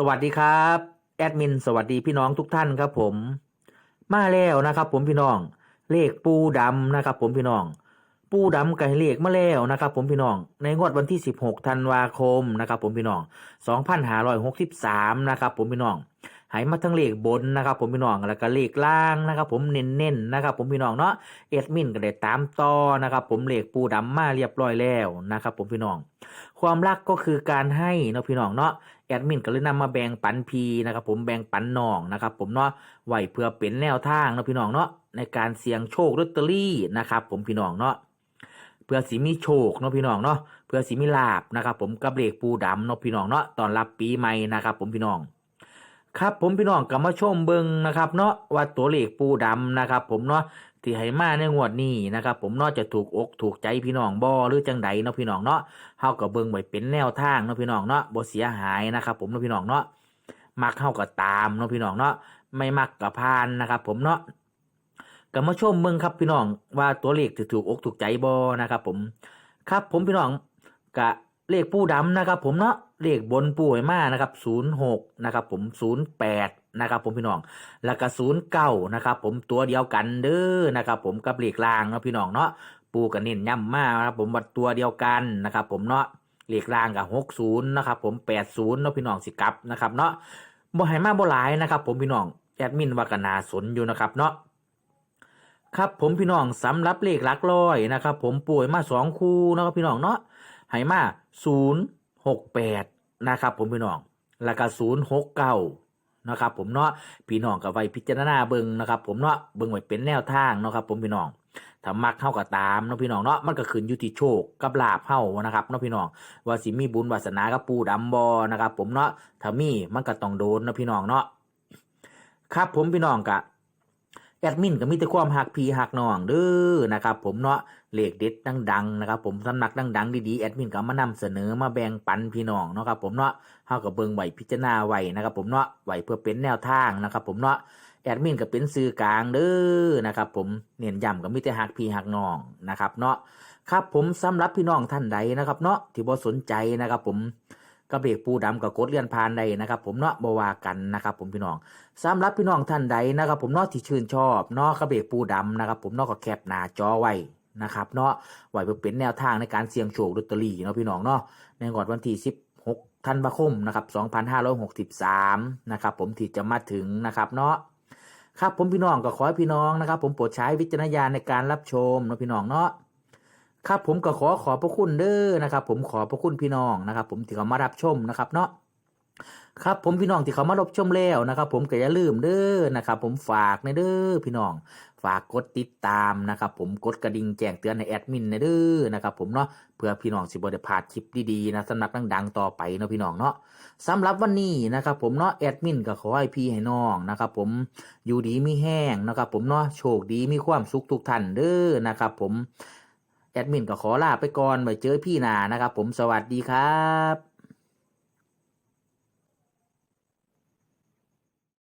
สวัสดีครับแอดมินสวัสดีพี่น้องทุกท่านครับผม มาแล้วนะครับ ผมพี่น้อง เลขปูดำนะครับ ผมพี่น้อง ปูดำกับเลขมาแล้วนะครับ ผมพี่น้อง ในงวดวันที่ 16ธันวาคมนะครับ ผมพี่น้อง2563นะครับ ผมพี่น้องหายมาทั้งเลขบนนะครับ ผมพี่น้องแล้วก็เลขล่างนะครับ ผมเน้นๆนะครับ ผมพี่น้องเนาะเอ็ดมินก็ได้ตามต่อนะครับ ผมเลขปูดำมาเรียบร้อยแล้วนะครับ ผมพี่น้อง ความรักก็คือการให้เนาะพี่น้องเนาะ แอดมินก็เลยนำมาแบ่งปันพีนะครับผมแบ่งปันน้องนะครับผมเนาะไว้เพื่อเป็นแนวทางนะพี่น้องเนาะในการเสี่ยงโชคลอตเตอรี่นะครับผมพี่น้องเนาะเพื่อสิมีโชคเนาะพี่น้องเนาะเพื่อสิมีลาบนะครับผมกับเลขปูดำเนาะพี่น้องเนาะตอนรับปีใหม่นะครับผมพี่น้อง ครับผมพี่น้องก็มาชมเบิงนะครับเนาะว่าตัวเลขปูดำนะครับ ผมเนาะที่ให้มาในงวดนี้นะครับ ผมเนาะจะถูกอกถูกใจพี่น้องบ่หรือจังใดเนาะพี่น้องเนาะเฮาก็เบิงไว้เป็นแนวทางเนาะพี่น้องเนาะบ่เสียหายนะครับ ผมเนาะพี่น้องเนาะมักเฮาก็ตามเนาะพี่น้องเนาะไม่มักก็ผ่านนะครับ ผมเนาะก็มาชมเบิงครับพี่น้องว่าตัวเลขจะถูกอกถูกใจบ่นะครับ ผม ครับผมพี่น้องกะ เลขปูดำนะครับ ผมเนาะเลขบนปูให้มานะครับศูนย์หกนะครับ ผมศูนย์แปดนะครับผมพี่น้อง แล้วก็ศูนย์เก้านะครับ ผมตัวเดียวกันเด้อนะครับ ผมกับเลขล่างเนาะพี่น้องเนาะปูกันเน้นย้ำมากนะครับ ผมว่าตัวเดียวกันนะครับ ผมเนาะเลขล่างกับหกศูนย์นะครับ ผมแปดศูนย์เนาะพี่น้องสิกับนะครับ เนาะบ่ให้มาบ่หลายนะครับ ผมพี่น้องแอดมินว่ากันนาสนอยู่นะครับเนาะครับผมพี่น้องสำหรับเลขหลักร้อยนะครับ ผมป่วยมาสองคู่นะครับพี่น้องเนาะ ให้มาศูนย์หกแปดนะครับผมพี่น้องแล้วก็ศูนย์หกเก้านะครับผมเนาะพี่น้องกับไว้พิจารณาเบิ่งนะครับผมเนาะเบิ่งไว้เป็นแนวทางเนาะครับผมพี่น้องถ้ามักเข้ากับตามเนาะพี่น้องเนาะมันก็ขึ้นอยู่ที่โชคกับลาภเฮานะครับเนาะพี่น้องว่าสิมีบุญวาสนากับปูดำบอนะครับผมเนาะถ้ามีมันก็ต้องโดนเนาะพี่น้องเนาะครับผมพี่น้องกะ แอดมินก็มีแต่ความหักพีหักน้องเด้อนะครับผมเนาะเลขเด็ดดังๆนะครับผมสำนักดังๆดีๆแอดมินก็มานำเสนอมาแบ่งปันพี่น้องเนาะครับผมเนาะเฮาก็เบิ่งไว้พิจารณาไว้นะครับผมเนาะไว้เพื่อเป็นแนวทางนะครับผมเนาะแอดมินก็เป็นสื่อกลางเด้อนะครับผมเน้นย้ำก็มีแต่หักพีหักน้องนะครับเนาะครับผมสำหรับพี่น้องท่านใดนะครับเนาะที่บ่สนใจนะครับผม กระเบรกปูดำกับกดเลื่อนผ่านใดนะครับ ผมเนาะบ่ว่ากันนะครับ ผมพี่น้องสำหรับพี่น้องท่านใดนะครับ ผมเนอกที่ชื่นชอบเนอกกระเบรกปูดำนะครับ ผมเนอกก็แคปหน้าจอไว้นะครับเนาะไว้เพื่อเป็นแนวทางในการเสี่ยงโชคลอตเตอรี่เนาะพี่น้องเนาะในงวดวันที่16ธันวาคมนะครับ2563นะครับ ผมที่จะมาถึงนะครับเนาะครับผมพี่น้องก็ขอให้พี่น้องนะครับ ผมโปรดใช้วิจารณญาณในการรับชมเนาะพี่น้องเนาะ ครับผมก็ขอขอบพระคุณเด้อนะครับ ผมขอบพระคุณพี่น้องนะครับ ผมที่เขามารับชมนะครับเนาะครับผมพี่น้องที่เขามารับชมแล้วนะครับ ผมก็อย่าลืมเด้อนะครับ ผมฝากในเด้อพี่น้อง ฝากกดติดตามนะครับ ผมกดกระดิ่งแจ้งเตือนในแอดมินในเด้อนะครับ ผมเนาะเพื่อพี่น้องสิบได้พลาดคลิปดีๆนะสำหรับดังๆต่อไปเนาะพี่น้องเนาะสำหรับวันนี้นะครับ ผมเนาะแอดมินก็ขอให้พี่ให้น้องนะครับ ผมอยู่ดีมีแห้งนะครับ ผมเนาะโชคดีมีความสุขทุกท่านเด้อนะครับ ผม แอดมินก็ขอลาไปก่อนไว้เจอพี่หนานะครับ ผมสวัสดีครับ